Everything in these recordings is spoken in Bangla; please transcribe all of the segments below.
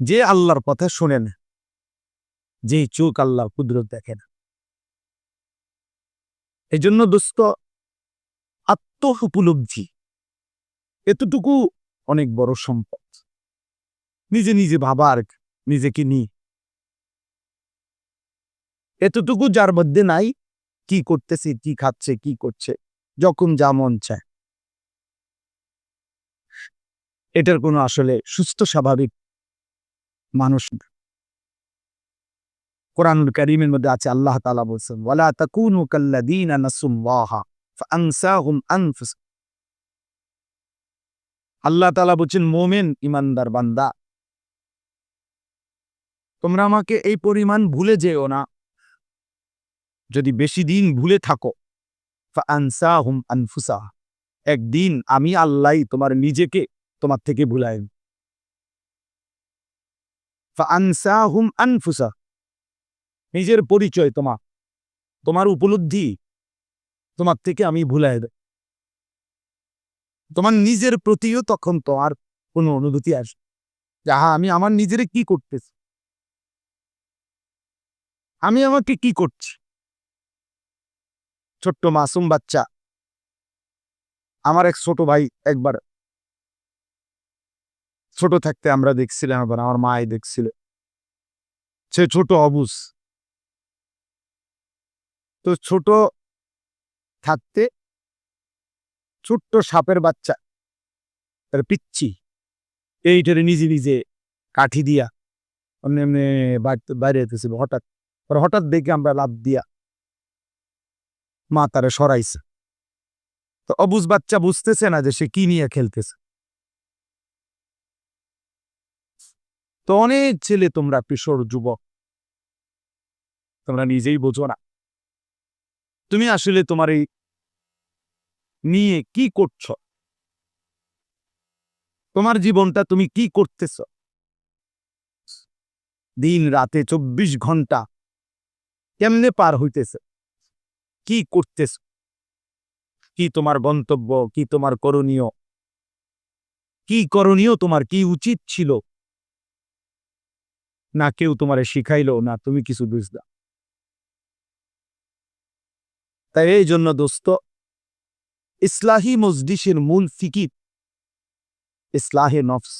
যে আল্লাহর কথা শোনেন যে চোখ আল্লাহ কুদরত দেখে না। এই জন্য দোস্ত আত্ম উপলব্ধি এতটুকু অনেক বড় সম্পদ। নিজে নিজে ভাবার, নিজেকে নি এতটুকু যার মধ্যে নাই, কি করতেছে, কি খাচ্ছে, কি করছে, যখন যা মন চায়। এটার কোনো আসলে সুস্থ, স্বাভাবিক মানুষ। না কোরআনুল করিমের মধ্যে আছে, আল্লাহ তাআলা বলছেন, ওয়ালা তাকুনু কাল্লাযীনা নাসুল্লাহা ফাআনসাহুম আনফুস আল্লাহ তাআলা বলছেন, মোমেন ইমানদার বান্দা, তোমরা আমাকে এই পরিমাণ ভুলে যেও না। যদি বেশি দিন ভুলে থাকো আনফুসা একদিন আমি আল্লাহ তোমার নিজেকে তোমার থেকে ভুলাই আনফুসা। নিজের পরিচয় তোমার তোমার উপলব্ধি তোমার থেকে আমি ভুলাই দেয় তোমার নিজের প্রতিও তখন তোমার কোনো অনুভূতি আসে যাহা আমি আমার নিজেরে কি করতেছি? আমি আমাকে কি করছি? ছোট্ট মাসুম বাচ্চা, আমার এক ছোট ভাই একবার, ছোট থাকতে আমরা দেখছিলাম, আবার আমার মাই দেখছিল। সে ছোট অবুজ তো ছোট থাকতে ছোট্ট সাপের বাচ্চা, তার পিচ্ছি এইটারে নিজে নিজে কাঠি দিয়া এমনি বাড়িতে, বাইরে যেতেছিল হঠাৎ হঠাৎ দেখে আমরা লাভ দিয়া মা তারা সরাইছে। তো অবুজ বাচ্চা বুঝতেছে না যে সে কি নিয়ে খেলতেছে। তো অনেক ছেলে তোমরা কিশোর যুবক। তোমরা নিজেই বোঝো না। তুমি আসলে তোমার এই নিয়ে কি করছ? তোমার জীবনটা তুমি কি করতেছ? দিন রাতে চব্বিশ ঘণ্টা কেমনে পার হইতেছে? কি করতেছ? কি তোমার গন্তব্য? কি তোমার করণীয়? কি করণীয় তোমার? কি উচিত ছিল? না কেউ তোমারে শিখাইলো না, তুমি কিছু বুঝলা। তাই এই জন্য দোস্ত, ইসলাহি মজলিসের মূল ফিকির ইসলাহে নফস।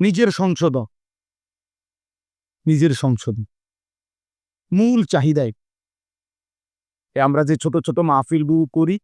নিজের সংশোধন। নিজের সংশোধন। মূল চাহিদায় আমরা যে ছোট ছোট মাহফিলগুলো করি,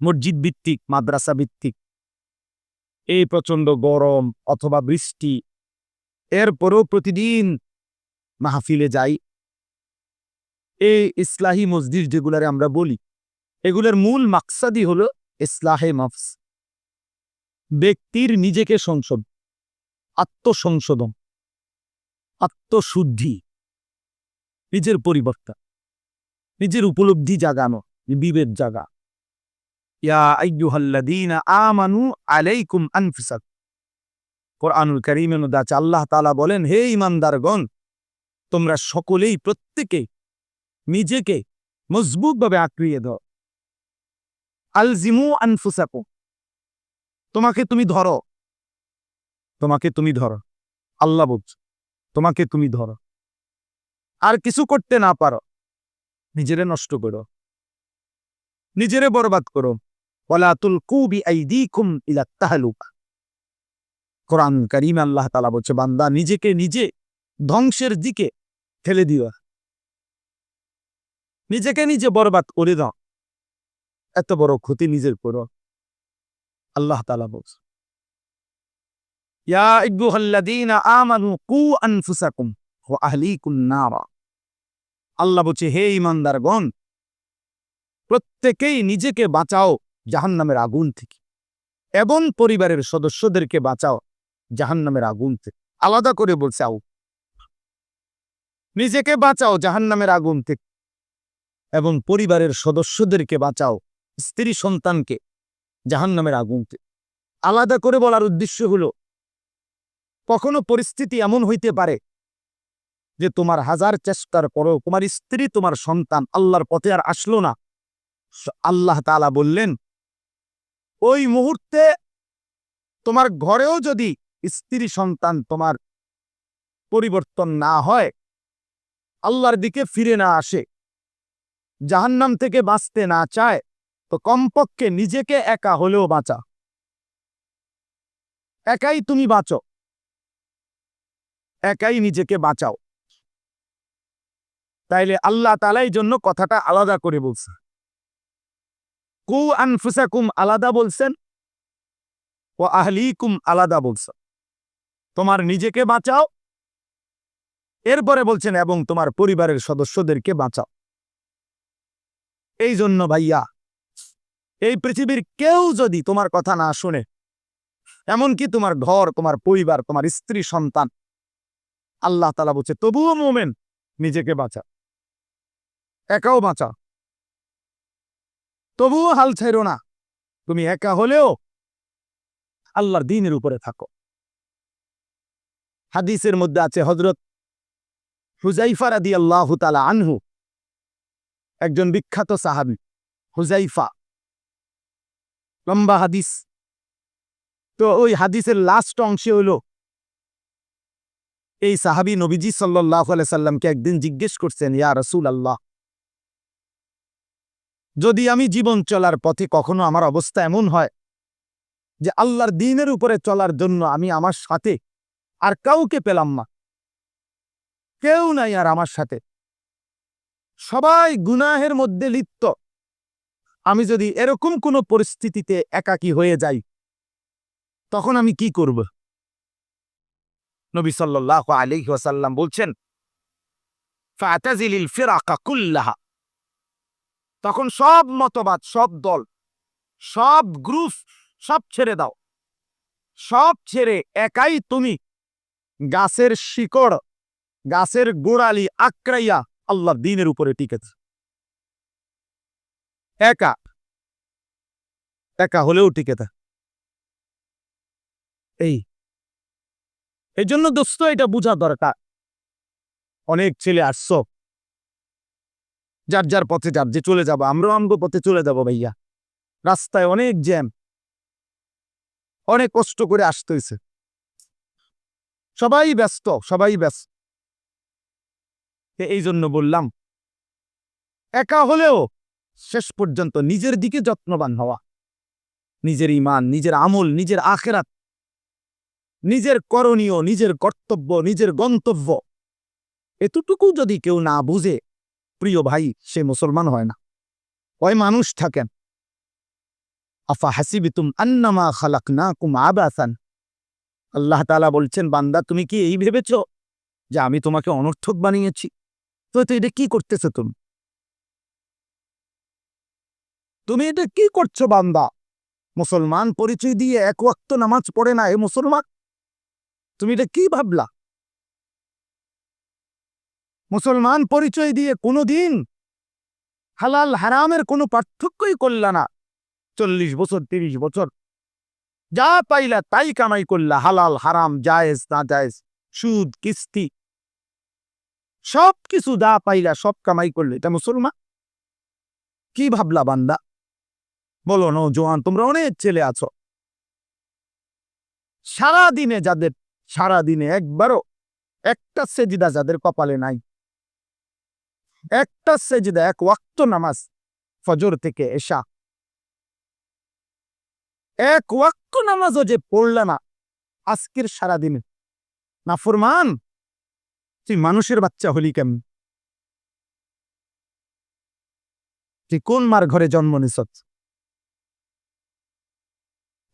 মসজিদ ভিত্তিক, মাদ্রাসা ভিত্তিক এই প্রচণ্ড গরম অথবা বৃষ্টি, এরপরেও প্রতিদিন মাহফিলে যাই। এই ইসলাহি মসজিদ যেগুলারে আমরা বলি, এগুলোর মূল মাকসাদি হলো ইসলাহে নফস ব্যক্তির নিজেকে সংশোধন, আত্মসংশোধন, আত্মশুদ্ধি, নিজের পরিবর্তন, নিজের উপলব্ধি জাগানো, বিবেক জাগা। ইয়া আইয়ুহাল্লাযীনা আমানু আলাইকুম আনফুসাক কোরআনুল কারীমের আল্লাহ তাআলা বলেন, হে ঈমানদারগণ, তোমরা সকলেই প্রত্যেকে নিজেকে মজবুতভাবে আঁকড়িয়ে দাও আলজিমু আনফুসাকুম, তোমাকে তুমি ধরো। তোমাকে তুমি ধরো। আল্লাহ বলছে, তোমাকে তুমি ধরো। আর কিছু করতে না পারো। নিজেরে নষ্ট করো। নিজেরে বরবাদ করো। কোরআন কারীম আল্লাহ তাআলা বলছে, বান্দা নিজেকে নিজে ধ্বংসের দিকে ঠেলে দিও। নিজেকে নিজে বরবাদ করে দাও। এত বড় ক্ষতি নিজের করো। আল্লাহ তাআলা বলছে, ইয়া আইয়ুহাল্লাযীনা আমানু কু আনফুসাকুম ওয়া আহলিকুম নারা। আল্লাহ বলছে, হে ইমানদারগণ প্রত্যেকেই নিজেকে বাঁচাও। জাহান্নামের আগুন থেকে। এবং পরিবারের সদস্যদেরকে বাঁচাও, জাহান্নামের আগুন থেকে। আলাদা করে বলছে, আউ। নিজেকে বাঁচাও, জাহান্নামের আগুন থেকে। এবং পরিবারের সদস্যদেরকে বাঁচাও, স্ত্রী সন্তানকে, জাহান্নামের আগুন থেকে। আলাদা করে বলার উদ্দেশ্য হলো, কখনো পরিস্থিতি এমন হইতে পারে যে তোমার হাজার চেষ্টার পরও তোমার স্ত্রী, তোমার সন্তান আল্লাহর পথে আর আসলো না। আল্লাহ তাআলা বললেন ওই মুহূর্তে তোমার ঘরেও যদি স্ত্রী সন্তান তোমার পরিবর্তন না হয়, আল্লাহর দিকে ফিরে না আসে, জাহান্নাম থেকে বাঁচতে না চায়, তো কমপক্ষে নিজেকে একা হলেও বাঁচা। একাই তুমি বাঁচো। একাই নিজেকে বাঁচাও। তাইলে আল্লাহ তালাই জন্য কথাটা আলাদা করে বলছে। কু আনফুসাকুম আলাদা বলছেন ও আহলিকুম আলাদা বলছে তোমার নিজেকে বাঁচাও, এরপরে বলছেন, এবং তোমার পরিবারের সদস্যদেরকে বাঁচাও। এই জন্য ভাইয়া, এই পৃথিবীর কেউ যদি তোমার কথা না শুনে, এমনকি তোমার ঘর, তোমার পরিবার, তোমার স্ত্রী, সন্তান, আল্লাহ তালা বলছে, তবুও মোমেন নিজেকে বাঁচা একাও বাঁচা তবুও হাল ছাইরো না। তুমি একা হলেও আল্লাহর দিনের উপরে থাকো। হাদিসের মধ্যে আছে হজরত হুজাইফা রাদি আল্লাহ তালা আনহু, একজন বিখ্যাত সাহাবি হুজাইফা লম্বা হাদিস। তো ওই হাদিসের লাস্ট অংশে হলো, এই সাহাবি নবীজি সাল্লাহ সাল্লামকে একদিন জিজ্ঞেস করছেন, ইয়া রসুল আল্লাহ যদি আমি জীবন চলার পথে কখনো আমার অবস্থা এমন হয় যে আল্লাহর দিনের উপরে চলার জন্য আমি আমার সাথে আর কাউকে পেলাম না। কেউ নাই আর আমার সাথে। সবাই গুনাহের মধ্যে লিপ্ত। আমি যদি এরকম কোনো পরিস্থিতিতে একাকী হয়ে যাই, তখন আমি কি করব? নবী সাল্লাহ আলাইহি ওয়াসাল্লাম বলছেন, ফাতাজিলিল ফিরাকা কুল্লাহা। তখন সব মতবাদ, সব দল, সব গ্রুপ, সব ছেড়ে দাও। সব ছেড়ে একাই তুমি গাছের শিকড়, গাছের গোড়ালি আক্রাইয়া আল্লাহ দিনের উপরে টিকেছে একা একা হলেও টিকে থাক। এই এই জন্য দোস্ত এটা বোঝা দরকার। অনেক ছেলে আসছ। যার যার পথে যার, যে চলে যাব, আমরাও আমগো পথে চলে যাব ভাইয়া। রাস্তায় অনেক জ্যাম। অনেক কষ্ট করে আসতে হয়েছে সবাই ব্যস্ত সবাই ব্যস্ত। এই জন্য বললাম, একা হলেও শেষ পর্যন্ত নিজের দিকে যত্নবান হওয়া। নিজের ইমান নিজের আমল, নিজের আখেরাত, নিজের করণীয়, নিজের কর্তব্য, নিজের গন্তব্য, এতটুকু যদি কেউ না বুঝে প্রিয় ভাই, সে মুসলমান হয় না। ওই মানুষ থাকেন। আফা হাসিবিতুম আন্নামা খালাক না কুম আবাসান। আল্লাহ তালা বলছেন, বান্দা, তুমি কি এই ভেবেছ যে আমি তোমাকে অনর্থক বানিয়েছি? তো তো এটা কি করতেছো তুমি? তুমি এটা কি করছ, বান্দা? মুসলমান পরিচয় দিয়ে এক ওয়াক্ত নামাজ পড়ে না এ মুসলমান? তুমি এটা কি ভাবলা? মুসলমান পরিচয় দিয়ে কোনোদিন হালাল হারামের কোনো পার্থক্যই করলা না। চল্লিশ বছর, তিরিশ বছর, যা পাইলা তাই কামাই করলা, হালাল, হারাম, জায়েজ, না জায়েজ, সুদ, কিস্তি সব কিছু যা পাইলা সব কামাই করলে, এটা মুসলমান? কি ভাবলা বান্দা? বলো নো জোয়ান, তোমরা অনেক ছেলে আছো। সারা দিনে যাদের সারা দিনে একবারও একটা সেজিদা যাদের কপালে নাই। একটা সেজিদা, এক ওয়াক্ত নামাজ ফজর থেকে এসা এক ওয়াক্ত নামাজও যে পড়লে না, আজকের সারা দিনে না ফরমান তুই মানুষের বাচ্চা হলি কেমন? তুই কোন মার ঘরে জন্ম নিস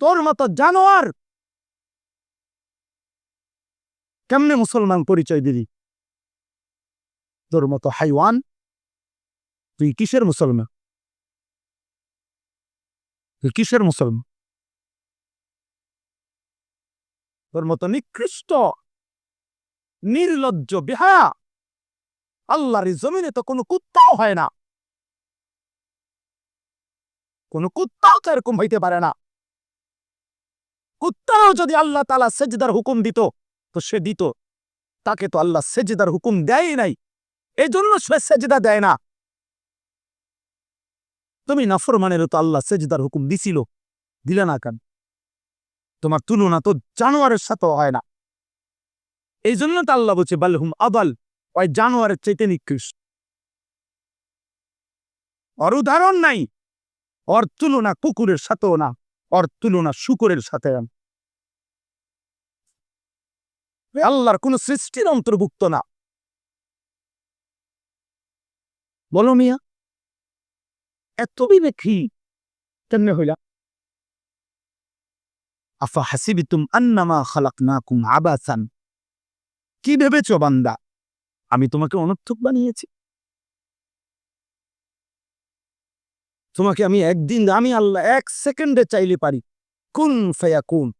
তোর মতো জানোয়ার! কেমনে মুসলমান পরিচয় দিলি তোর মতো হাইওয়ান? তুই কিসের মুসলমান? তুই কিসের মুসলমান? তোর মতো নিকৃষ্ট, নির্লজ্জ বিহায়া আল্লাহর জমিনে তো কোনো কুত্তাও হয় না। কোনো কুত্তাও তো এরকম হইতে পারে না। কুত্তাও যদি আল্লাহ তালা সেজদার হুকুম দিত, তো সে দিত। তাকে তো আল্লাহ সেজদার হুকুম দেয় নাই। এই জন্য সেজদা দেয় না। তুমি নাফরমানের তো আল্লাহ সেজদার হুকুম দিছিল, দিলে না কেন? তোমার তুলনা তো জানোয়ারের সাথেও হয় না। এই জন্য তো আল্লাহ বলছে বালহুম আবাল ওই জানোয়ারের চাইতে নিকৃষ্ট। ওর উদাহরণ নাই, ওর তুলনা কুকুরের সাথেও না, ওর তুলনা শুকুরের সাথে। আল্লাহর কোন সৃষ্টির অন্তর্ভুক্ত না। বলো মিয়া। এত বিবেকী কেমনে হইলা? আফা হাসিবিতুম আন্নামা খালাকনাকুম আবাসান। কি ভেবেছ বান্দা? আমি তোমাকে অনর্থক বানিয়েছি। তোমাকে আমি একদিন, আমি আল্লাহ এক সেকেন্ডে চাইলে পারি। কুন ফেয়া কুন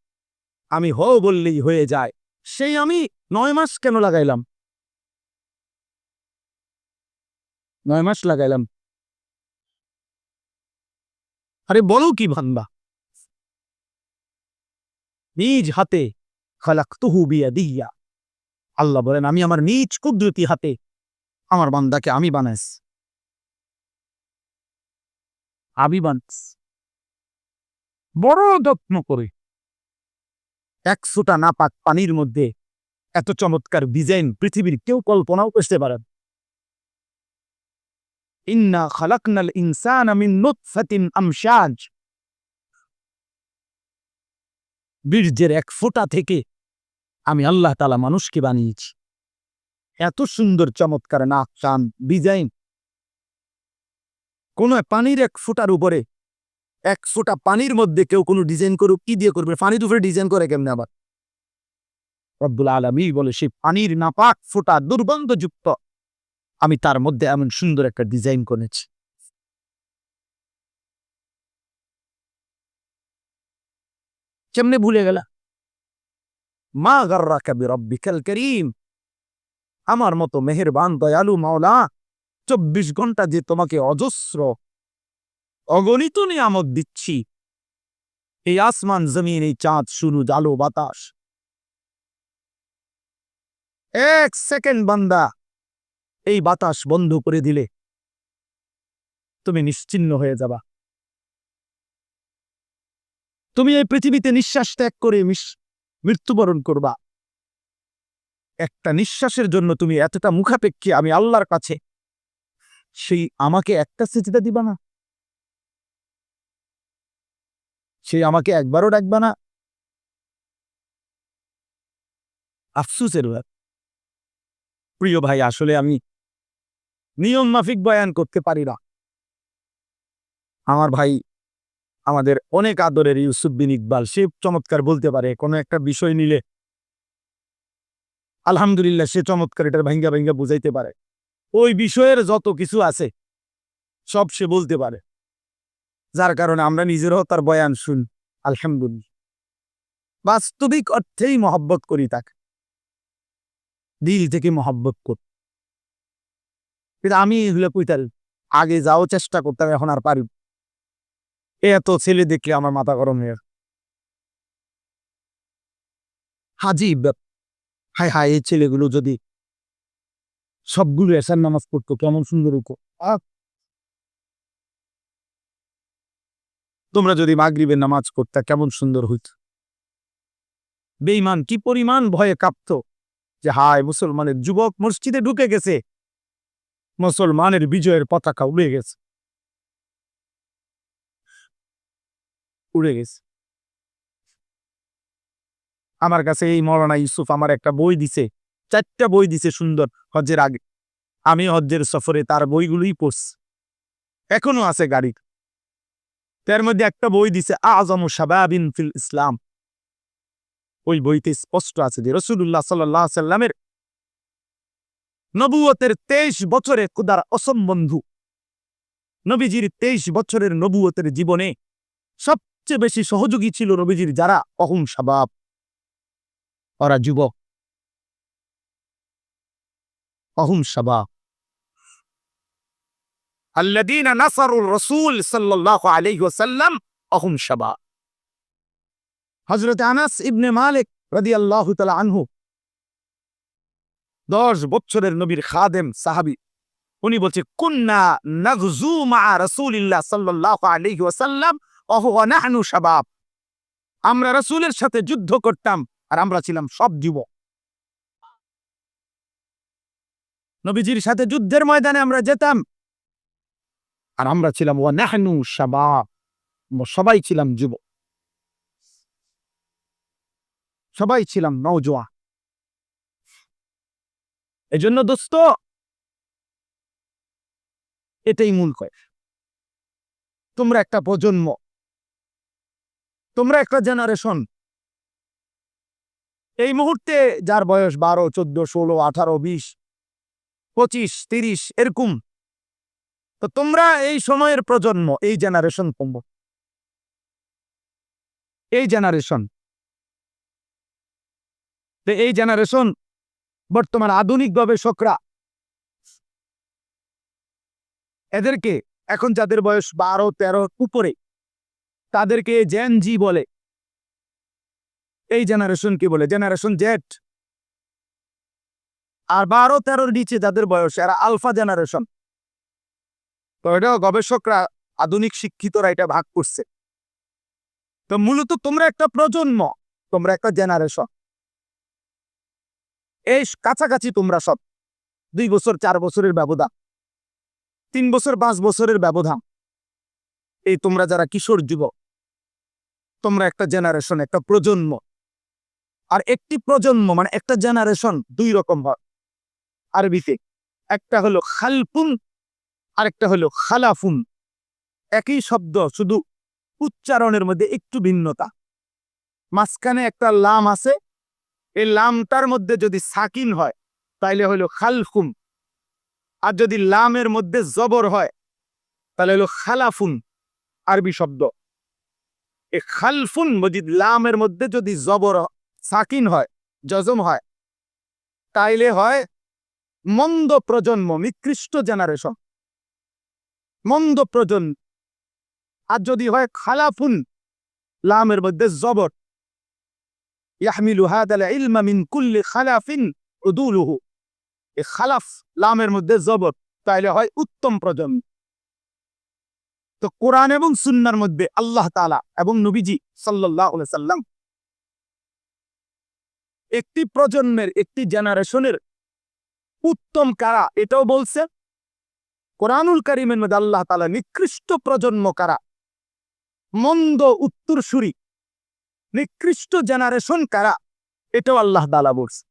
আমি হ বললেই হয়ে যায়। সেই আমি নয় মাস কেন লাগাইলাম? নয় মাস লাগাইলাম। আরে বলো কি ভানবা নিজ হাতে খালাক্তুহু আল্লাহ বলেন আমি আমার নিজ কুদরতি হাতে আমার বান্দাকে আমি বানাইস আমি বানাইস বড় যত্ন করে। একশোটা নাপাক পানির মধ্যে এত চমৎকার ডিজাইন পৃথিবীর কেউ কল্পনাও করতে পারেন ইন্না খালাকনাল ইনসান মিন নুতফাতিন আমশাজ বীর্যের এক ফোঁটা থেকে আমি আল্লাহ তালা মানুষকে বানিয়েছি। এত সুন্দর, চমৎকার নাক চান ডিজাইন। কোন পানির এক ফোঁটার উপরে, এক ফোঁটা পানির মধ্যে কেউ কোনো ডিজাইন করুক, কি দিয়ে করবে? পানির উপরে ডিজাইন করে কেমনে আবার? রব্দুল আলমী বলে, সেই পানির নাপাক ফোঁটা দুর্গন্ধযুক্ত। আমি তার মধ্যে এমন সুন্দর একটা ডিজাইন করেছি। কেমনে ভুলে গেলা? মা গর্রা কবি রব্বিকাল করিম। আমার মতো মেহেরবান, দয়ালু মাওলা, চব্বিশ ঘণ্টা যে তোমাকে অজস্র অগণিত নিয়ামত দিচ্ছি, এই আসমান, জমিন, এই চাঁদ সূরজ আলো, বাতাস। এক সেকেন্ড বান্দা। এই বাতাস বন্ধ করে দিলে তুমি নিশ্চিন্ন হয়ে যাবা। তুমি এই পৃথিবীতে নিঃশ্বাস ত্যাগ করে মৃত্যুবরণ করবা। একটা নিঃশ্বাসের জন্য তুমি এতটা মুখাপেক্ষী, আমি আল্লাহর কাছে সেই আমাকে একটা সেচিতা দিবা না? সেই আমাকে একবারও ডাকবা না? আফসুসের প্রিয় ভাই, আসলে আমি নিয়ম মাফিক বয়ান করতে পারি না। আমার ভাই আমাদের অনেক আদরের ইউসুফ বিন ইকবাল, সে চমৎকার বলতে পারে, কোনো একটা বিষয় নিলে আলহামদুলিল্লাহ সে চমৎকার, এটার ভাঙ্গা ভাঙ্গা বুঝাইতে পারে। ওই বিষয়ের যত কিছু আছে, সব সে বলতে পারে। যার কারণে আমরা নিজেরাও তার বয়ান শুন, আলহামদুলিল্লাহ। বাস্তবিক অর্থেই মহব্বত করি তাকে। দিল থেকে মহব্বত কর। কিন্তু আমি এগুলো কইতাল, আগে যাও চেষ্টা করতাম, এখন আর পারি। এত ছেলে দেখলে আমার মাথা গরম হয়ে। হাজি হায় হায়, এই ছেলেগুলো যদি সবগুলো এসার নামাজ পড়তো, কেমন সুন্দর আহ! তোমরা যদি মাগরিবের নামাজ করতে কেমন সুন্দর হইত বেঈমান, কি পরিমাণ ভয়ে কাঁপত যে হায়, মুসলমানের যুবক মসজিদে ঢুকে গেছে মুসলমানের বিজয়ের পতাকা উড়ে গেছে। উড়ে গেছে। আমার কাছে এই মৌলানা ইউসুফ আমার একটা বই দিছে, চারটা বই দিছে সুন্দর হজ্জের আগে। আমি হজ্জের সফরে তার বইগুলোই পড়ছি। এখনও আছে গাড়ি তার মধ্যে একটা বই দিছে আজম শাবাবিন ফিল ইসলাম। ওই বইতে স্পষ্ট আছে যে রসুল্লাহ সাল্লাহ সাল্লামের নবুয়তের তেইশ বছরে খুদার অসম্বন্ধু নবীজির তেইশ বছরের নবুয়তের জীবনে সবচেয়ে বেশি সহযোগী ছিল নবীজির যারা অহুম শাবাব ওরা যুবক অহুম শাবাব الذين نصروا الرسول صلى الله عليه وسلم অহুম শাবাব হজরত আনাস ইবনে মালিক রাদিয়াল্লাহু তাআলা আনহু দশ বছরের নবীর খাদেম সাহাবী। উনি বলছে, কুন্না নাগজু মা রাসূলিল্লাহ আমরা রাসূলের সাথে যুদ্ধ করতাম আর আমরা ছিলাম সব যুবক। নবীজির সাথে যুদ্ধের ময়দানে আমরা যেতাম আর আমরা ছিলাম ওয়া নাহনু শাবাব। সবাই ছিলাম যুবক। সবাই ছিলাম নওজোয়া। এজন্য দোস্ত, এটাই মূল কয় তোমরা একটা প্রজন্ম, তোমরা একটা জেনারেশন এই মুহূর্তে যার বয়স বারো, চোদ্দ, ষোলো, আঠারো, বিশ, পঁচিশ, তিরিশ, এরকম, তো তোমরা এই সময়ের প্রজন্ম, এই জেনারেশন তোমরা এই জেনারেশন এই জেনারেশন বর্তমান আধুনিক গবেষকরা। এদেরকে এখন যাদের বয়স বারো, তেরো উপরে, তাদেরকে জেন জি বলে। এই জেনারেশন কি বলে? জেনারেশন জেট আর বারো, তেরোর নিচে যাদের বয়স, এরা আলফা জেনারেশন তো এটা গবেষকরা, আধুনিক শিক্ষিতরা এটা ভাগ করছে। তো মূলত তোমরা একটা প্রজন্ম, তোমরা একটা জেনারেশন এই কাছাকাছি তোমরা সব। দুই বছর, চার বছরের ব্যবধান। তিন বছর, পাঁচ বছরের ব্যবধান। এই তোমরা যারা কিশোর যুবক, তোমরা একটা জেনারেশন একটা প্রজন্ম। আর একটি প্রজন্ম মানে একটা জেনারেশন দুই রকম হয়। আরবিতে একটা হলো খালফুন, আরেকটা হলো খালাফুন। একই শব্দ, শুধু উচ্চারণের মধ্যে একটু ভিন্নতা। মাঝখানে একটা লাম আছে এই লামটার মধ্যে যদি সাকিন হয়, তাইলে হলো খালফুন আর যদি লামের মধ্যে জবর হয় তাহলে হলো খালাফুন, আরবি শব্দ। এ খালফুন মজিদ লামের মধ্যে যদি জবর সাকিন হয়, জজম হয়, তাইলে হয় মন্দ প্রজন্ম, নিকৃষ্ট জেনারেশন। মন্দ প্রজন্ম। আর যদি হয় খালাফুন, লামের মধ্যে জবর। হাদাল ইলমা মিন কুল্লি খালাফিন উদুলুহু। খালাফ লামের মধ্যে তাইলে হয় উত্তম প্রজন্ম। তো কোরআন এবং সুন্নার মধ্যে আল্লাহ তালা এবং নবীজি সাল্লাম একটি প্রজন্মের, একটি জেনারেশনের উত্তম কারা এটাও বলছে, কোরআনুল করিমের মধ্যে আল্লাহ তালা নিকৃষ্ট প্রজন্ম কারা? মন্দ উত্তরসূরি নিকৃষ্ট জেনারেশন কারা? এটাও আল্লাহ তালা বলছে।